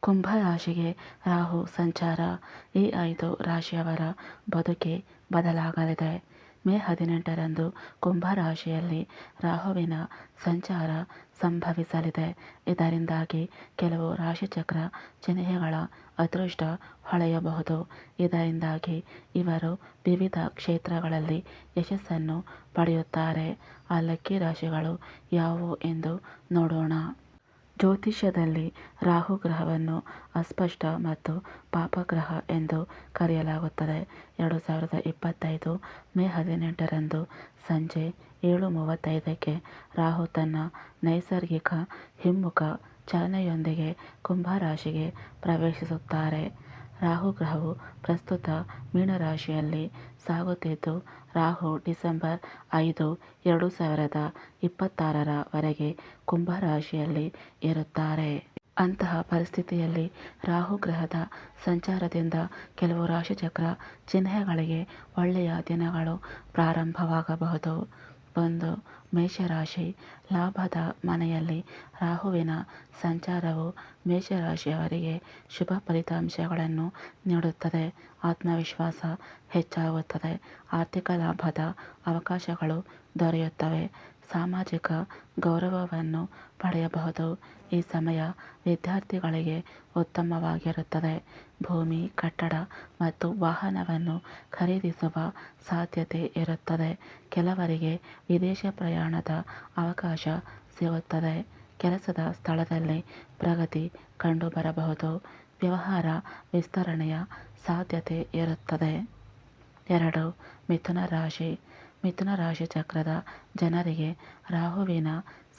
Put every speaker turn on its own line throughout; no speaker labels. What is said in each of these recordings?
ಕುಂಭರಾಶಿಗೆ ರಾಹು ಸಂಚಾರ ಈ ಐದು ರಾಶಿಯವರ ಬದುಕೇ ಬದಲಾಗಲಿದೆ. ಮೇ ಹದಿನೆಂಟರಂದು ಕುಂಭ ರಾಶಿಯಲ್ಲಿ ರಾಹುವಿನ ಸಂಚಾರ ಸಂಭವಿಸಲಿದೆ. ಇದರಿಂದಾಗಿ ಕೆಲವು ರಾಶಿಚಕ್ರ ಚಿಹ್ನೆಗಳ ಅದೃಷ್ಟ ಹೊಳೆಯಬಹುದು. ಇದರಿಂದಾಗಿ ಇವರು ವಿವಿಧ ಕ್ಷೇತ್ರಗಳಲ್ಲಿ ಯಶಸ್ಸನ್ನು ಪಡೆಯುತ್ತಾರೆ. ಆ ಲಕ್ಕಿ ರಾಶಿಗಳು ಯಾವುವು ಎಂದು ನೋಡೋಣ. ಜ್ಯೋತಿಷ್ಯದಲ್ಲಿ ರಾಹು ಗ್ರಹವನ್ನು ಅಸ್ಪಷ್ಟ ಮತ್ತು ಪಾಪಗ್ರಹ ಎಂದು ಕರೆಯಲಾಗುತ್ತದೆ. ಎರಡು ಸಾವಿರದ ಇಪ್ಪತ್ತೈದು ಮೇ ಹದಿನೆಂಟರಂದು ಸಂಜೆ ಏಳು ಮೂವತ್ತೈದಕ್ಕೆ ರಾಹು ತನ್ನ ನೈಸರ್ಗಿಕ ಹಿಮ್ಮುಖ ಚಲನೆಯೊಂದಿಗೆ ಕುಂಭರಾಶಿಗೆ ಪ್ರವೇಶಿಸುತ್ತಾರೆ. ರಾಹು ಗ್ರಹವು ಪ್ರಸ್ತುತ ಮೀನರಾಶಿಯಲ್ಲಿ ಸಾಗುತ್ತಿದ್ದು, ರಾಹು ಡಿಸೆಂಬರ್ ಐದು, ಎರಡು ಸಾವಿರದ ಇಪ್ಪತ್ತಾರರ ವರೆಗೆ ಕುಂಭರಾಶಿಯಲ್ಲಿ ಇರುತ್ತಾರೆ ಅಂತಹ ಪರಿಸ್ಥಿತಿಯಲ್ಲಿ ರಾಹು ಗ್ರಹದ ಸಂಚಾರದಿಂದ ಕೆಲವು ರಾಶಿಚಕ್ರ ಚಿಹ್ನೆಗಳಿಗೆ ಒಳ್ಳೆಯ ದಿನಗಳು ಪ್ರಾರಂಭವಾಗಬಹುದು. ಒಂದು ಮೇಷರಾಶಿ ಲಾಭದ ಮನೆಯಲ್ಲಿ ರಾಹುವಿನ ಸಂಚಾರವು ಮೇಷರಾಶಿಯವರಿಗೆ ಶುಭ ಫಲಿತಾಂಶಗಳನ್ನು ನೀಡುತ್ತದೆ. ಆತ್ಮವಿಶ್ವಾಸ ಹೆಚ್ಚಾಗುತ್ತದೆ. ಆರ್ಥಿಕ ಲಾಭದ ಅವಕಾಶಗಳು ದೊರೆಯುತ್ತವೆ. ಸಾಮಾಜಿಕ ಗೌರವವನ್ನು ಪಡೆಯಬಹುದು. ಈ ಸಮಯ ವಿದ್ಯಾರ್ಥಿಗಳಿಗೆ ಉತ್ತಮವಾಗಿರುತ್ತದೆ. ಭೂಮಿ, ಕಟ್ಟಡ ಮತ್ತು ವಾಹನವನ್ನು ಖರೀದಿಸುವ ಸಾಧ್ಯತೆ ಇರುತ್ತದೆ. ಕೆಲವರಿಗೆ ವಿದೇಶ ಪ್ರಯಾಣದ ಅವಕಾಶ ಸಿಗುತ್ತದೆ. ಕೆಲಸದ ಸ್ಥಳದಲ್ಲಿ ಪ್ರಗತಿ ಕಂಡುಬರಬಹುದು. ವ್ಯವಹಾರ ವಿಸ್ತರಣೆಯ ಸಾಧ್ಯತೆ ಇರುತ್ತದೆ. ಎರಡು ಮಿಥುನ ರಾಶಿ. ಮಿಥುನ ರಾಶಿ ಚಕ್ರದ ಜನರಿಗೆ ರಾಹುವಿನ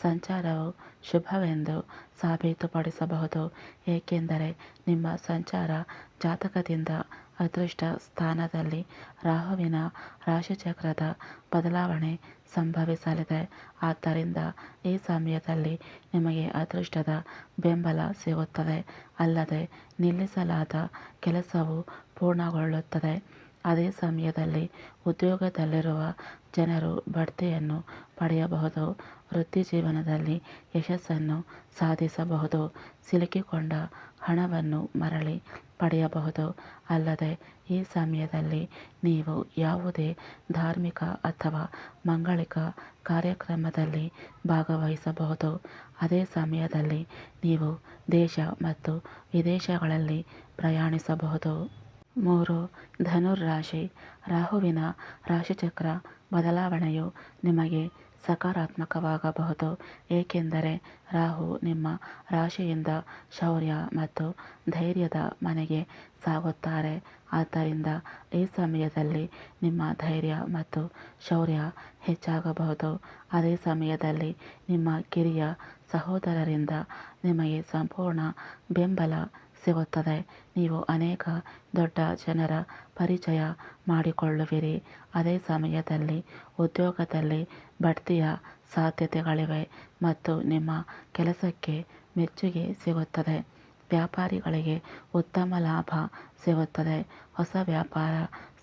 ಸಂಚಾರವು ಶುಭವೆಂದು ಸಾಬೀತುಪಡಿಸಬಹುದು. ಏಕೆಂದರೆ ನಿಮ್ಮ ಸಂಚಾರ ಜಾತಕದಿಂದ ಅದೃಷ್ಟ ಸ್ಥಾನದಲ್ಲಿ ರಾಹುವಿನ ರಾಶಿಚಕ್ರದ ಬದಲಾವಣೆ ಸಂಭವಿಸಲಿದೆ. ಆದ್ದರಿಂದ ಈ ಸಮಯದಲ್ಲಿ ನಿಮಗೆ ಅದೃಷ್ಟದ ಬೆಂಬಲ ಸಿಗುತ್ತದೆ. ಅಲ್ಲದೆ ನಿಲ್ಲಿಸಲಾದ ಕೆಲಸವು ಪೂರ್ಣಗೊಳ್ಳುತ್ತದೆ. ಅದೇ ಸಮಯದಲ್ಲಿ ಉದ್ಯೋಗದಲ್ಲಿರುವ ಜನರು ಬಡ್ತಿಯನ್ನು ಪಡೆಯಬಹುದು. ವೃತ್ತಿ ಜೀವನದಲ್ಲಿ ಯಶಸ್ಸನ್ನು ಸಾಧಿಸಬಹುದು. ಸಿಲುಕಿಕೊಂಡ ಹಣವನ್ನು ಮರಳಿ ಪಡೆಯಬಹುದು. ಅಲ್ಲದೆ ಈ ಸಮಯದಲ್ಲಿ ನೀವು ಯಾವುದೇ ಧಾರ್ಮಿಕ ಅಥವಾ ಮಂಗಳಿಕ ಕಾರ್ಯಕ್ರಮದಲ್ಲಿ ಭಾಗವಹಿಸಬಹುದು. ಅದೇ ಸಮಯದಲ್ಲಿ ನೀವು ದೇಶ ಮತ್ತು ವಿದೇಶಗಳಲ್ಲಿ ಪ್ರಯಾಣಿಸಬಹುದು. ಮೂರು, ಧನುರ್ರಾಶಿ ರಾಹುವಿನ ರಾಶಿಚಕ್ರ ಬದಲಾವಣೆಯು ನಿಮಗೆ ಸಕಾರಾತ್ಮಕವಾಗಬಹುದು, ಏಕೆಂದರೆ ರಾಹು ನಿಮ್ಮ ರಾಶಿಯಿಂದ ಶೌರ್ಯ ಮತ್ತು ಧೈರ್ಯದ ಮನೆಗೆ ಸಾಗುತ್ತಾರೆ. ಆದ್ದರಿಂದ ಈ ಸಮಯದಲ್ಲಿ ನಿಮ್ಮ ಧೈರ್ಯ ಮತ್ತು ಶೌರ್ಯ ಹೆಚ್ಚಾಗಬಹುದು. ಅದೇ ಸಮಯದಲ್ಲಿ ನಿಮ್ಮ ಕಿರಿಯ ಸಹೋದರರಿಂದ ನಿಮಗೆ ಸಂಪೂರ್ಣ ಬೆಂಬಲ ಸಿಗುತ್ತದೆ. ನೀವು ಅನೇಕ ದೊಡ್ಡ ಜನರ ಪರಿಚಯ ಮಾಡಿಕೊಳ್ಳುವಿರಿ. ಅದೇ ಸಮಯದಲ್ಲಿ ಉದ್ಯೋಗದಲ್ಲಿ ಬಡ್ತಿಯ ಸಾಧ್ಯತೆಗಳಿವೆ ಮತ್ತು ನಿಮ್ಮ ಕೆಲಸಕ್ಕೆ ಮೆಚ್ಚುಗೆ ಸಿಗುತ್ತದೆ. ವ್ಯಾಪಾರಿಗಳಿಗೆ ಉತ್ತಮ ಲಾಭ ಸಿಗುತ್ತದೆ. ಹೊಸ ವ್ಯಾಪಾರ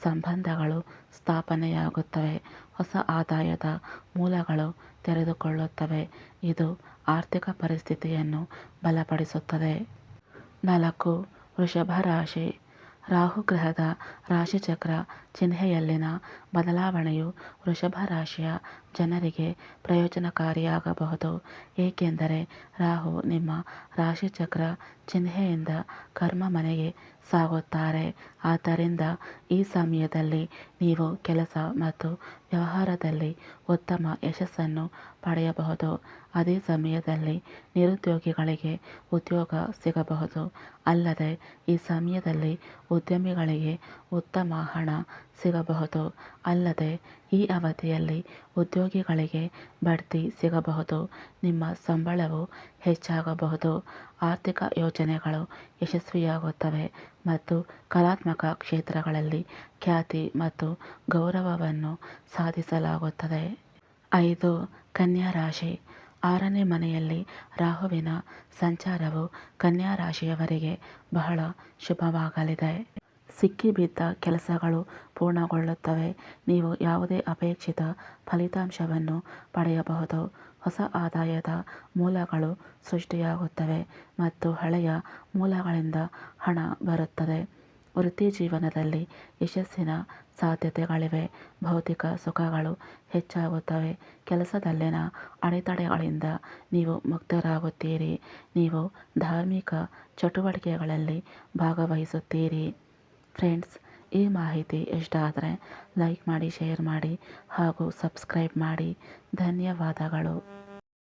ಸಂಬಂಧಗಳು ಸ್ಥಾಪನೆಯಾಗುತ್ತವೆ. ಹೊಸ ಆದಾಯದ ಮೂಲಗಳು ತೆರೆದುಕೊಳ್ಳುತ್ತವೆ. ಇದು ಆರ್ಥಿಕ ಪರಿಸ್ಥಿತಿಯನ್ನು ಬಲಪಡಿಸುತ್ತದೆ. ನಾಲ್ಕು ವೃಷಭ ರಾಶಿ ರಾಹು ಗ್ರಹದ ರಾಶಿಚಕ್ರ ಚಿಹ್ನೆಯಲ್ಲಿನ ಬದಲಾವಣೆಯು ವೃಷಭ ರಾಶಿಯ ಜನರಿಗೆ ಪ್ರಯೋಜನಕಾರಿಯಾಗಬಹುದು. ಏಕೆಂದರೆ ರಾಹು ನಿಮ್ಮ ರಾಶಿಚಕ್ರ ಚಿಹ್ನೆಯಿಂದ ಕರ್ಮ ಮನೆಗೆ ಸಾಗುತ್ತಾರೆ. ಆದ್ದರಿಂದ ಈ ಸಮಯದಲ್ಲಿ ನೀವು ಕೆಲಸ ಮತ್ತು ವ್ಯವಹಾರದಲ್ಲಿ ಉತ್ತಮ ಯಶಸ್ಸನ್ನು ಪಡೆಯಬಹುದು. ಅದೇ ಸಮಯದಲ್ಲಿ ನಿರುದ್ಯೋಗಿಗಳಿಗೆ ಉದ್ಯೋಗ ಸಿಗಬಹುದು. ಅಲ್ಲದೆ ಈ ಸಮಯದಲ್ಲಿ ಉದ್ಯಮಿಗಳಿಗೆ ಉತ್ತಮ ಹಣ ಸಿಗಬಹುದು. ಅಲ್ಲದೆ, ಈ ಅವಧಿಯಲ್ಲಿ ಉದ್ಯೋಗಿಗಳಿಗೆ ಬಡ್ತಿ ಸಿಗಬಹುದು. ನಿಮ್ಮ ಸಂಬಳವು ಹೆಚ್ಚಾಗಬಹುದು. ಆರ್ಥಿಕ ಯೋಜನೆಗಳು ಯಶಸ್ವಿಯಾಗುತ್ತವೆ ಮತ್ತು ಕಲಾತ್ಮಕ ಕ್ಷೇತ್ರಗಳಲ್ಲಿ ಖ್ಯಾತಿ ಮತ್ತು ಗೌರವವನ್ನು ಸಾಧಿಸಲಾಗುತ್ತದೆ. ಐದು, ಕನ್ಯಾ ರಾಶಿ. ಆರನೇ ಮನೆಯಲ್ಲಿ ರಾಹುವಿನ ಸಂಚಾರವು ಕನ್ಯಾ ರಾಶಿಯವರಿಗೆ ಬಹಳ ಶುಭವಾಗಲಿದೆ. ಸಿಕ್ಕಿಬಿದ್ದ ಕೆಲಸಗಳು ಪೂರ್ಣಗೊಳ್ಳುತ್ತವೆ. ನೀವು ಯಾವುದೇ ಅಪೇಕ್ಷಿತ ಫಲಿತಾಂಶವನ್ನು ಪಡೆಯಬಹುದು. ಹೊಸ ಆದಾಯದ ಮೂಲಗಳು ಸೃಷ್ಟಿಯಾಗುತ್ತವೆ ಮತ್ತು ಹಳೆಯ ಮೂಲಗಳಿಂದ ಹಣ ಬರುತ್ತದೆ. ವೃತ್ತಿ ಜೀವನದಲ್ಲಿ ಯಶಸ್ಸಿನ ಸಾಧ್ಯತೆಗಳಿವೆ. ಭೌತಿಕ ಸುಖಗಳು ಹೆಚ್ಚಾಗುತ್ತವೆ. ಕೆಲಸದಲ್ಲಿನ ಅಡೆತಡೆಗಳಿಂದ ನೀವು ಮುಕ್ತರಾಗುತ್ತೀರಿ. ನೀವು ಧಾರ್ಮಿಕ ಚಟುವಟಿಕೆಗಳಲ್ಲಿ ಭಾಗವಹಿಸುತ್ತೀರಿ. ಫ್ರೆಂಡ್ಸ್ ಈ ಮಾಹಿತಿ ಇಷ್ಟ ಆದರೆ ಲೈಕ್ ಮಾಡಿ ಶೇರ್ ಮಾಡಿ ಹಾಗೂ ಸಬ್ಸ್ಕ್ರೈಬ್ ಮಾಡಿ. ಧನ್ಯವಾದಗಳು.